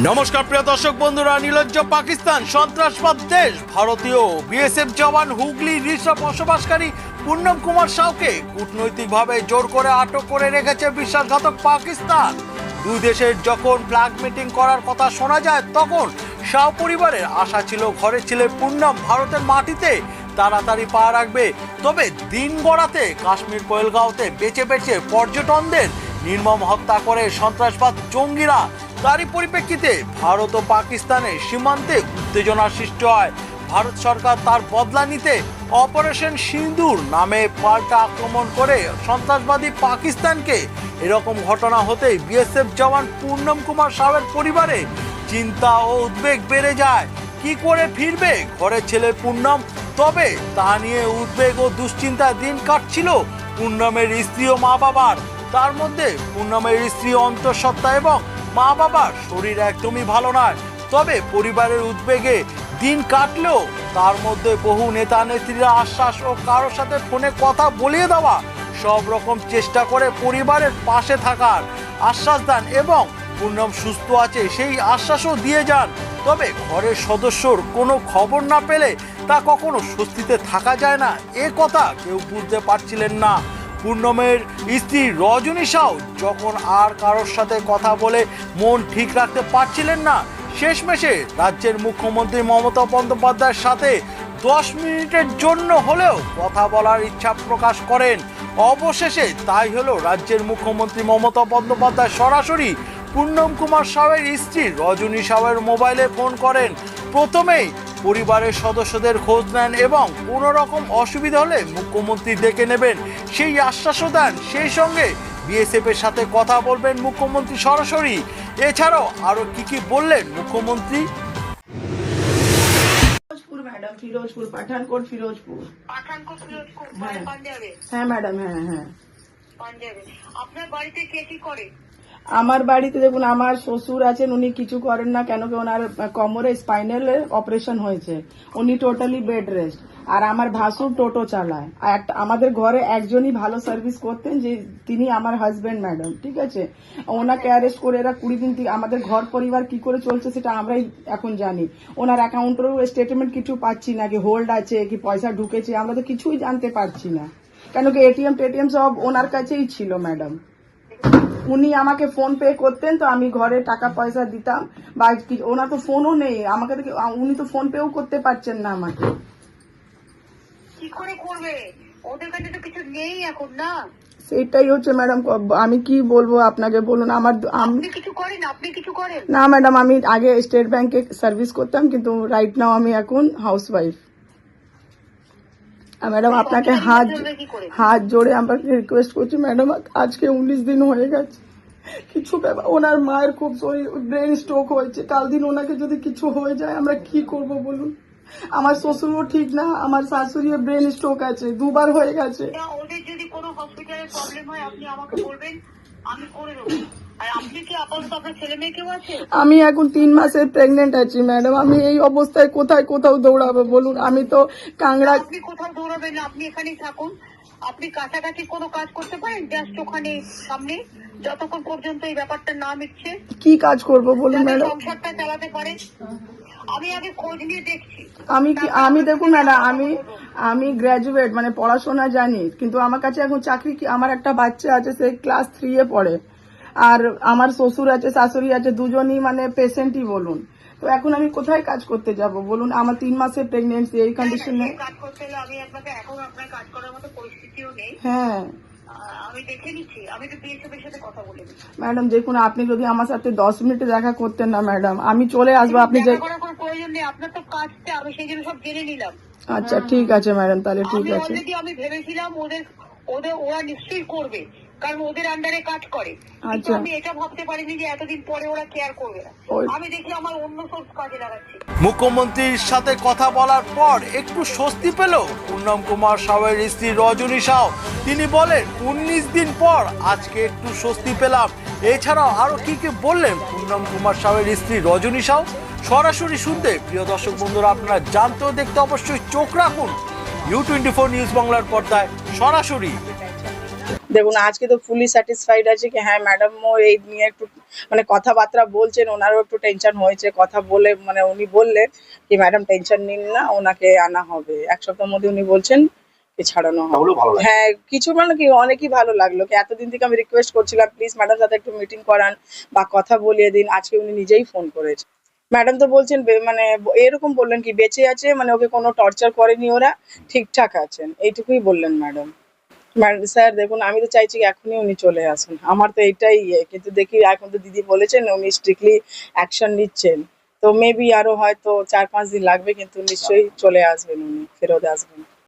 নমস্কার, প্রিয় দর্শক বন্ধুরা নির্লজ্জ পাকিস্তান, সন্ত্রাসবাদ দেশ, ভারতীয় বিএসএফ জওয়ান হুগলি রিসা বসবাসকারী পূর্ণম কুমার সাউকে কূটনৈতিকভাবে জোর করে আটক করে রেখেছে বিশ্বাসঘাতক পাকিস্তান। দুই দেশের যখন ফ্ল্যাগ মিটিং করার কথা শোনা যায়, তখন শাহ পরিবারের আশা ছিল ঘরে ছেলে পূর্ণম ভারতের মাটিতে। তাড়াতাড়ি পা রাখবে, তবে দিন গড়াতে কাশ্মীর কোয়েলগাঁওতে বেঁচে বেঁচে পর্যটনদের নির্মম হত্যা করে সন্ত্রাসবাদ জঙ্গিরা তারই পরিপ্রেক্ষিতে ভারত ও পাকিস্তানের সীমান্তে উত্তেজনা সৃষ্টি হয়। ভারত সরকার তার বদলা নিতে অপারেশন সিন্দুর নামে পাল্টা আক্রমণ করে সন্ত্রাসবাদী পাকিস্তানকে এরকম ঘটনা হতেই বিএসএফ জওয়ান পূর্ণম কুমার সাহের পরিবারে চিন্তা ও উদ্বেগ বেড়ে যায়। কি করে ফিরবে ঘরে ছেলে পূর্ণম? তবে তা নিয়ে উদ্বেগ ও দুশ্চিন্তায় দিন কাটছিল পূর্ণমের স্ত্রী ও মা বাবার তার মধ্যে পূর্ণমের স্ত্রী অন্তঃসত্ত্বা এবং মা বাবার শরীর একদমই ভালো নয়। তবে পরিবারের উদ্বেগে দিন কাটলেও তার মধ্যে বহু নেতা নেত্রীরা আশ্বাস ও কারোর সাথে ফোনে কথা বলিয়ে দেওয়া, সব রকম চেষ্টা করে পরিবারের পাশে থাকার আশ্বাস দেন এবং পূর্ণম সুস্থ আছে সেই আশ্বাসও দিয়ে যান। তবে ঘরের সদস্যর কোনো খবর না পেলে তা কখনো স্বস্তিতে থাকা যায় না। এ কথা কেউ বুঝতে পারছিলেন না। পূর্ণমের স্ত্রী রজনী সাউ যখন আর কারোর সাথে কথা বলে মন ঠিক রাখতে পারছিলেন না, শেষমেশে রাজ্যের মুখ্যমন্ত্রী মমতা বন্দ্যোপাধ্যায়ের সাথে দশ মিনিটের জন্য হলেও কথা বলার ইচ্ছা প্রকাশ করেন। অবশেষে তাই হলো রাজ্যের মুখ্যমন্ত্রী মমতা বন্দ্যোপাধ্যায় সরাসরি পূর্ণম কুমার সাউয়ের স্ত্রী রজনী সাউয়ের মোবাইলে ফোন করেন। প্রথমেই পরিবারের সদস্যদের খোঁজ নেন এবং কোনো রকম অসুবিধা হলে মুখ্যমন্ত্রী ডেকে নেবেন। সেই আশ্বাসও দেন। সেই সঙ্গে বিএসএফ এর সাথে কথা বলবেন মুখ্যমন্ত্রী সরাসরি। এছাড়াও আরও কি কি বললেন মুখ্যমন্ত্রী? ফিরোজপুর ম্যাডাম ফিরোজপুর পাঠানকোট ফিরোজপুর। পাঠানকোট ফিরোজপুর হ্যাঁ। হ্যাঁ ম্যাডাম হ্যাঁ হ্যাঁ। আপনার বাড়িতে কে কি করে? আমার বাড়িতে দেখুন, আমার শ্বশুর আছেন, উনি কিছু করেন না কেন কি ওনার কোমরে স্পাইনাল অপারেশন হয়েছে। উনি টোটালি বেড রেস্ট আর আমার ভাসুর টোটো চালায়। আমাদের ঘরে একজনই ভালো সার্ভিস করতেন যে তিনি আমার হাজবেন্ড ম্যাডাম ঠিক আছে? ওনাকে অ্যারেস্ট করে এরা কুড়ি দিন আমাদের ঘর পরিবার কি করে চলছে সেটা আমরাই এখন জানি। ওনার অ্যাকাউন্টেরও স্টেটমেন্ট কিছু পাচ্ছি না কি হোল্ড আছে, কি পয়সা ঢুকেছে, আমরা তো কিছুই জানতে পারছি না। কেন কি এটিএম টেটিএম সব ওনার কাছেই ছিল ম্যাডাম উনি আমাকে ফোন পে করতেন তো আমি ঘরে টাকা পয়সা দিতাম। বা ওনার তো ফোনও নেই। আমাকে তো উনি তো ফোন পেও করতে পারছেন না আমাকে। কি করে করবে? ওদের কাছে তো কিছু নেই এখন না? সেটাই হচ্ছে ম্যাডাম আমি কি বলব আপনাকে? বলুন আমার আমি কিছু করেন আপনি কিছু করেন। না ম্যাডাম আমি আগে স্টেট ব্যাংকে সার্ভিস করতাম কিন্তু রাইট নাও আমি এখন হাউস ওয়াইফ ম্যাডাম আপনাকে হাত? হাত জোরে আমরা রিকোয়েস্ট করছি ম্যাডাম আজকে উনিশ দিন হয়ে গেছে। কিছু ব্যাপার ওনার মায়ের খুব শরীর ব্রেন স্ট্রোক হয়েছে কাল দিন ওনাকে যদি কিছু হয়ে যায় আমরা কি করব বলুন? আমার শ্বশুরও ঠিক না আমার শাশুড়িও ব্রেন স্ট্রোক আছে দুবার হয়ে গেছে। ওদের যদি কোনো হসপিটালে প্রবলেম হয় আপনি আমাকে বলবেন। আমি এখন তিন মাসের প্রেগনেন্ট আছি ম্যাডাম আমি এই অবস্থায় কোথায় কোথাও দৌড়াবো বলুন? আমি তো কাংড়া আপনি কোথাও দৌড়াবেন না আপনি এখানেই থাকুন। আপনি কাছাকাছি কোনো কাজ করতে পারেন? জাস্ট ওখানে সামনে। যতক্ষণ পর্যন্ত এই ব্যাপারটা না মিটছে কি কাজ করব বলুন ম্যাডাম সংসারটা চালাতে পারে আমি আগে খোঁজ নিয়ে দেখছি। আমি কি আমি দেখুন ম্যাডাম আমি আমি গ্র্যাজুয়েট মানে পড়াশোনা জানি কিন্তু আমার কাছে এখন চাকরি কি আমার একটা বাচ্চা আছে সে ক্লাস থ্রি এ পড়ে। আর আমার শ্বশুর আছে শাশুড়ি আছে দুজনই মানে পেশেন্টই বলুন। তো এখন আমি কোথায় কাজ করতে যাব? বলুন আমার তিন মাসের প্রেগনেন্সি এই কন্ডিশনে এই কাজ করতে হলে আমি আপনাকে এখন আপনার কাজ করার মতো পরিস্থিতিও নেই। হ্যাঁ। ম্যাডাম দেখুন আপনি যদি আমার সাথে দশ মিনিটে দেখা করতেন না ম্যাডাম আমি চলে আসব আপনি যে প্রয়োজন নেই আপনার তো কাজটা আমি সেই জন্য সব জেনে নিলাম। আচ্ছা ঠিক আছে ম্যাডাম তাহলে ঠিক আছে। অলরেডি আমি ভেবেছিলাম ওদের ওদের ওরা নিশ্চয়ই করবে কারণ ওদের আন্ডারে কাজ করে। কিন্তু আচ্ছা। আমি এটা ভাবতে পারিনি যে এতদিন পরে ওরা কেয়ার করবে না। আমি দেখি আমার অন্য সোর্স কাজে লাগাচ্ছি। মুখ্যমন্ত্রীর সাথে কথা বলার পর একটু স্বস্তি পেল পূর্ণম কুমার সাউয়ের স্ত্রী রজনী সাউ তিনি বলেন উনিশ দিন পর আজকে একটু স্বস্তি পেলাম। এছাড়াও আরও কি কি বললেন পূর্ণম কুমার সাউয়ের স্ত্রী রজনী সাউ সরাসরি শুনতে প্রিয় দর্শক বন্ধুরা আপনারা জানতে দেখতে অবশ্যই চোখ রাখুন। ইউ টোয়েন্টি ফোর নিউজ বাংলার পর্দায় সরাসরি। দেখুন আজকে তো ফুলি স্যাটিসফাইড আছে কি হ্যাঁ ম্যাডামও এই নিয়ে একটু মানে কথাবার্তা বলছেন ওনারও একটু টেনশন হয়েছে কথা বলে মানে উনি বললেন কি ম্যাডাম টেনশন নিন না ওনাকে আনা হবে। এক সপ্তাহের মধ্যে উনি বলছেন কি ছাড়ানো হবে। হ্যাঁ কিছু মানে কি অনেকই ভালো লাগল কি এতদিন থেকে আমি রিকোয়েস্ট করছিলাম প্লিজ ম্যাডাম সাথে একটু মিটিং করান বা কথা বলিয়ে দিন। আজকে উনি নিজেই ফোন করেছে ম্যাডাম তো বলছেন মানে এরকম বললেন কি, বেঁচে আছে মানে ওকে কোনো টর্চার করেনি ওরা, ঠিকঠাক আছেন। এইটুকুই বললেন ম্যাডাম। স্যার, দেখুন, আমি তো চাইছি এখনই উনি চলে আসুন। আমার তো এটাই ইয়ে কিন্তু দেখি এখন তো দিদি বলেছেন, উনি স্ট্রিক্টলি অ্যাকশন নিচ্ছেন। তো মেবি আরও হয়তো চার পাঁচ দিন লাগবে, কিন্তু নিশ্চয়ই চলে আসবেন উনি, ফেরত আসবেন।